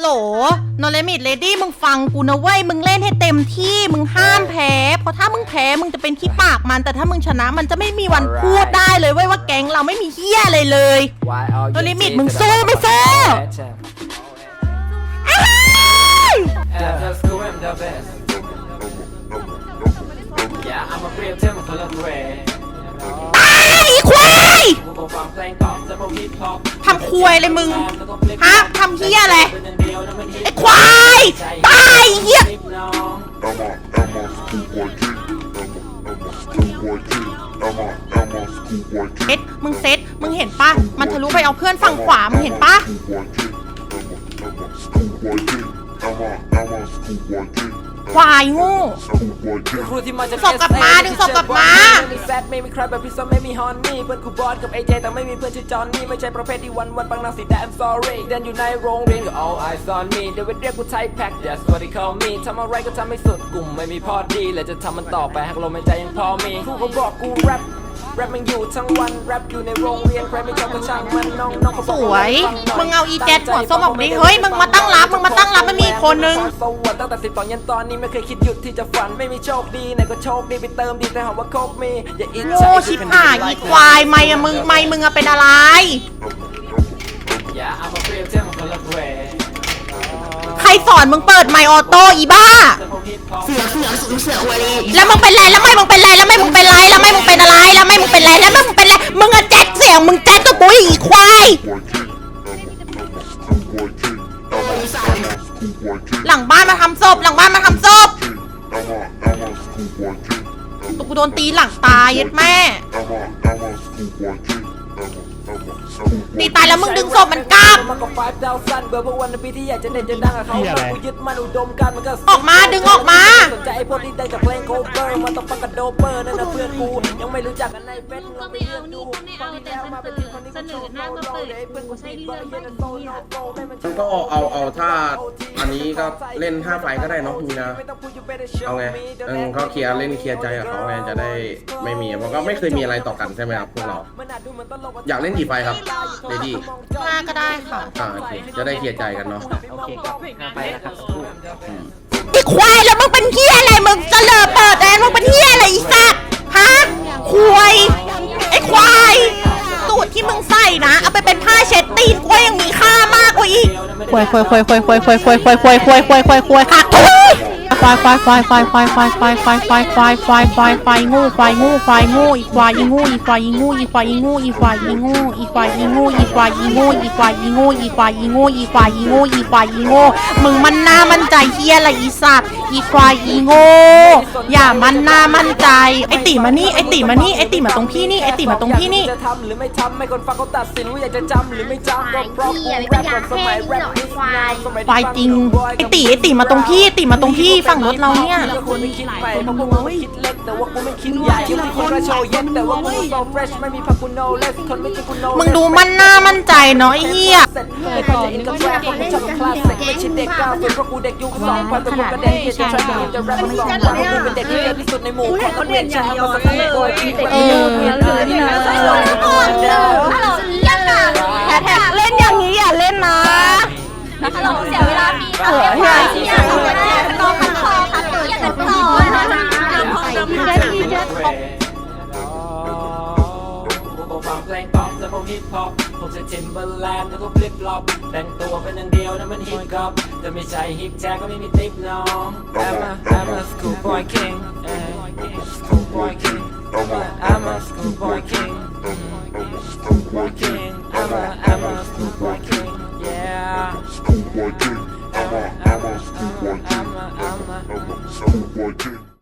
โหลโนเลมิดเลดี้มึงฟังกูนะเว้ย มึงเล่นให้เต็มที่ มึงห้ามแพ้ เพราะถ้ามึงแพ้ มึงจะเป็นขี้ปากมัน แต่ถ้ามึงชนะมันจะไม่มีวันพูดได้เลยเว้ยว่าแก๊งเราไม่มีเฮี้ยอะไรเลยตัวลิมิตมึงสู้ไม่สู้อ้าย Yeah, I'm a real Tim full of gray. ตายอีควายำคุยเลยมึง ฮะทำเฮียอะไร ไอ้ควาย ตายเฮีย Emma, Emma, schoolboy kid. Emma, Emma, schoolboy kid. Emma, Emma, schoolboy เซ kid. ตมึงเซตมึงเห็นปะมันทะลุไปเอาเพื่อนฝั่งขวา มึงเห็นปะ Schoolboy kid. Emma, Emma, schoolboy kid. Emma, Emma, schoolboy kid. ควายโง่ Schoolboy king. ครูที่มาจากส่งกลับมาดึงส่งกลับมา ไม่มีแฟตไม่มีใครแบบพี่ซ้อมไม่มีฮอนนี่เพื่อนครูบอสกับไอเจแต่ไม่มีเพื่อนชื่อจอห์นนี่ไม่ใช่ประเภทที่วันวันปังนังสีแต่ I'm sorry เดินอยู่ในโรงเรียนก็ all eyes on me เดวิดเรียกกูไทยแพ็ค that's what they call me ทำอะไรก็ทำให้สุดกลุ่มไม่มีพอดีและจะทำมันต่อไปหากลมหายใจยังพอมีครูก็บอกกูแรป แรปมันอยู่ทั้งวันแรปอยู่ในโรงเรียนใครไม่ชอบก็ช่างมันน้องน้องเขาบสอกวย มึงเอาอีแจ็คหัวส้มออกดิเฮ้ย มึงมาตั้งรับ มึงมาตั้งรับมันมีอีกคนนึง สวรรค์ตั้งแต่สิบตอนยันตอนนี้ไม่เคยคิดหยุดที่จะฝันไม่มีโชคดีไหนก็โชคดีไปเติมดีแต่หอมว่าโคกมีอย่าอิจฉาโง่ชิบหายอีควายไม่อะมึงไม่มึงอะเป็นอะไร อย่าเอามาเปรียบเทียบกับคนละเกรดใครสอนมึงเปิดไมค์ออโต้อีบ้าแต่พวกฮิปฮอปเสือเสือเสือเสืออวลีแล้วมึงเป็นไรแล้วไม่มึงเป็นไรแล้วไม่มึงเป็นไร แล้วมึงเป็นไรมึงอะแจ็คเสียงมึงแจ็คก็ปุ๋ยอีควาย หลังบ้านมาทำศพหลังบ้านมาทำศพตุกกโดนตีหลังตายย็ดแม่ schoolboy king. Emma, Emma, schoolboy ตีตายแล้วมึงดึงศพมันกลับมันก็ไฟฟ์ดาวสั้นเบอร์พวกวันปีที่อยากจะเด่นจะดังกับเขาแต่กูยึดมันอุดมการณ์มันก็ออกมาดึงออกมา สนใจไอ้พวกที่ได้จากเพลงโคเวอร์มันต้องฟังกับโดเปอร์นั่นนะเพื่อนกูยังไม่รู้จักกันในเฟซก็ไม่เอานี่ก็ไม่เอาแต่มันเปิดเส นอหน้ามาเปิดกูใช่เรื่องมันนี่อะมันก็เอาเอาถ้าอันนี้ก็เล่นห้าไฟก็ได้เนาะมีนะเอาไงเออก็เคลียร์เล่นเคลียร์ใจกับเขาไงจะได้ไม่มีมันก็ไม่เคยมีอะไรต่อกันใช่ไหมครับพวกเรา อยากเล่นกี่ไฟครับเลดี้มาก็ได้ค่ะอ่าโอเคจะได้เคลียร์ใจกันเนาะโอเคครับไปนะครับไอ้ควายแล้วมึงเป็นเฮียอะไร อีกควายควายควาย ควายควายควายควายควายควายควายควายควายควายขายควายควายควายควายควายควายควายควายควายควายควายควายควายงูควายงูควายงูอีควายอีงูอีควายอีงูอีควายอีงูอีควายอีงูอีควายอีงูอีควายอีงูอีควายอีงูอีควายอีงูอีควายอีงูอีควายอีงูมึงมันหน้ามั่นใจเฮียอะไรอีสัตว์อีควายอีโง่อย่ามันหน้ามั่นใจไอติมานี่ไอติมานี่ไอติมาตรงพี่นี่ไอติมาตรงพี่นี่จะทำหรือไม่ทำให้คนฟังเขาตัดสินว่าอยากจะจำหรือไม่จำก็เพราะกูแรปแบบสมัยแรปดิสนาวสมัย ควายจริงไอติไอติมาตรงพี่ไอติมาตรงพี่ฝั่งรถเราเนี่ยก็ควรไม่คิดไปเพราะพวกมึงไม่คิดเล็กแต่ว่ากูไม่คิดใหญ่ที่มีคนมาโชว์เย็นแต่ว่ากูโซเฟรชไม่มีพักกูโนเลสคนไม่ใช่กูโนมึงดูมันหน้ามั่นใจเนาะไอเฮียเสร็จไม่ค่อยจะอินกับแรปเพราะกูชอบคลาสสิกไม่ใช่เด็กก้าวเพราะกูเด็กยุคสองพันแต่กูก็เด็กที่จะใช้กูจะแรปมาสองวันกูเป็นเด็กที่เด็กที่สุดในหมู่ของนักเรียนชายมาสักโดยที่เป็นเออแลาพี่เออเฮียเฮียสองคนแรน้องคันคอค่ะเฮียกันต่อนะจ๊ะพี่เจ๊พี่เจ๊กูก็ฟังเพลงป๊อปและพวกฮิปฮอปพวกจะทิมเบอร์แลนด์แล้วก็ฟลิปฟลอปแต่งตัวเป็นอย่างเดียวนั่นมันฮิปฮอปแต่ไม่ใช่ฮิปแท็กก็ไม่มีติ๊บน้อง I'm a I'm a schoolboy king schoolboy king I'm a schoolboy king schoolboy king